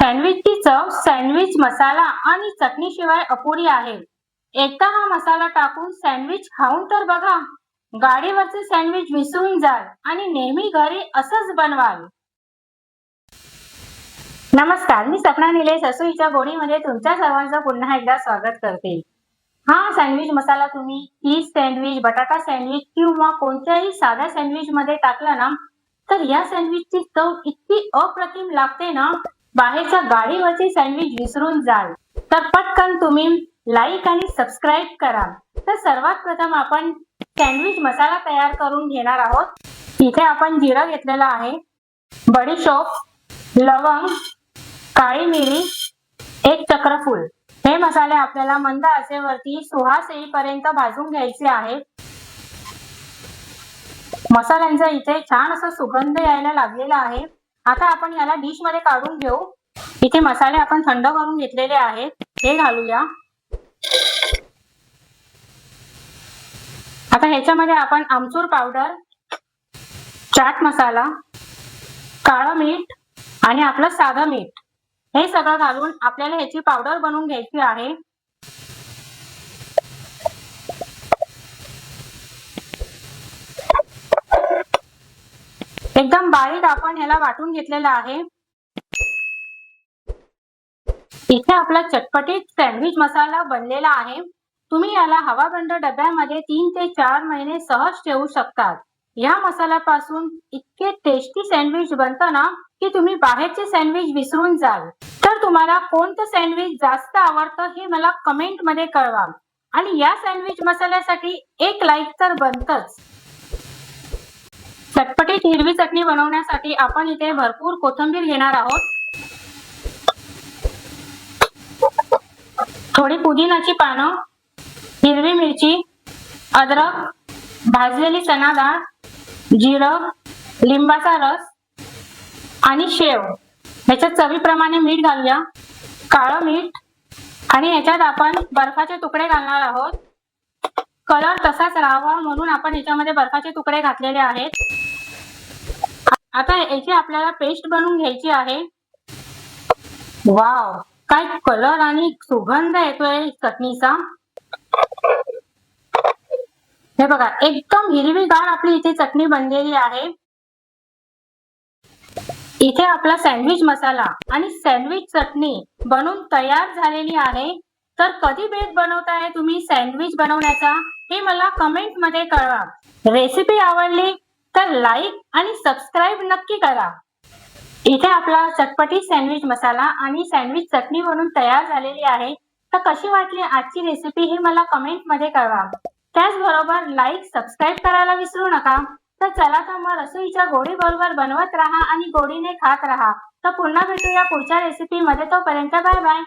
सँडविचची चव सँडविच मसाला आणि चटणीशिवाय अपुरी आहे. एकदा हा मसाला टाकून सँडविच खाऊन तर बघा. गाडीवरचे सँडविच विसरून जाल आणि नेहमी घरी असंच बनवाल. नमस्कार मी सपना निलेश असुईच्या गोडीमध्ये तुमच्या सर्वांचं पुन्हा एकदा स्वागत करते. हा सँडविच मसाला तुम्ही चीज सँडविच बटाटा सँडविच किंवा कोणत्याही साध्या सँडविच मध्ये टाकला ना तर या सँडविचची चव इतकी अप्रतिम लागते ना बाहेरच्या गाडीवरची सँडविच विसरून जाल. तर पटकन तुम्ही लाईक आणि सबस्क्राईब करा. तर सर्वात प्रथम आपण सँडविच मसाला तयार करून घेणार आहोत. इथे आपण जिरं घेतलेलं आहे. बडीशोप लवंग काळी मिरी एक चक्रफूल. हे मसाले आपल्याला मंद आचेवरती सुहास येईपर्यंत भाजून घ्यायचे आहेत. मसाल्यांचा इथे छान असा सुगंध यायला लागलेला आहे. आता आपण ह्याला डिशमध्ये काढून घेऊ. इथे मसाले आपण थंड करून घेतलेले आहेत. हे घालूया. आता ह्याच्यामध्ये आपण आमचूर पावडर चाट मसाला काळं मीठ आणि आपलं साधं मीठ. हे सगळं घालून आपल्याला ह्याची पावडर बनवून घ्यायची आहे. एकदम बारीक आपण ह्याला वाटून घेतलेलं आहे. इथे आपला चटपटीत सँडविच मसाला बनलेला आहे. तुम्ही याला हवाबंद डब्यामध्ये तीन ते चार महिने सहज ठेवू शकतात. या मसाल्यापासून इतके टेस्टी सँडविच बनतं ना की तुम्ही बाहेरचे सँडविच विसरून जाल. तर तुम्हाला कोणतं सँडविच जास्त आवडतं हे मला कमेंटमध्ये कळवा. आणि या सँडविच मसाल्यासाठी एक लाईक तर बनतच. हिरवी चटणी बनवण्यासाठी आपण इथे भरपूर कोथिंबीर घेणार आहोत. थोडी पुदिनाची पानं हिरवी मिरची अद्रक भाजलेली चना डाळ जिरं लिंबाचा रस आणि शेव. याच्यात चवीप्रमाणे मीठ घालूया. काळं मीठ आणि याच्यात आपण बर्फाचे तुकडे घालणार आहोत. कलर तसाच राहावा म्हणून आपण याच्यामध्ये बर्फाचे तुकडे घातलेले आहेत. आता याची आपल्याला पेस्ट बनवून घ्यायची आहे. वाव काय कलर आणि सुगंध येतोय चटणीचा? हे बघा एकदम हिरवीगार आपली इथे चटणी बनलेली आहे. इथे आपला सँडविच मसाला आणि सँडविच चटणी बनवून तयार झालेली आहे. तर कधी बेत बनवताय तुम्ही सँडविच बनवण्याचा हे मला कमेंटमध्ये कळवा. रेसिपी आवडली तर लाईक आणि सबस्क्राईब नक्की करा. इथे आपला चटपटी सँडविच मसाला आणि सँडविच चटणी म्हणून तयार झालेली आहे. तर कशी वाटली आजची रेसिपी हे मला कमेंटमध्ये कळवा. त्याचबरोबर लाईक सबस्क्राईब करायला विसरू नका. तर चला तर मग रसोईच्या गोडी बरोबर बनवत राहा आणि गोडीने खात राहा. तर पुन्हा भेटूया पुढच्या रेसिपी मध्ये. तोपर्यंत बाय बाय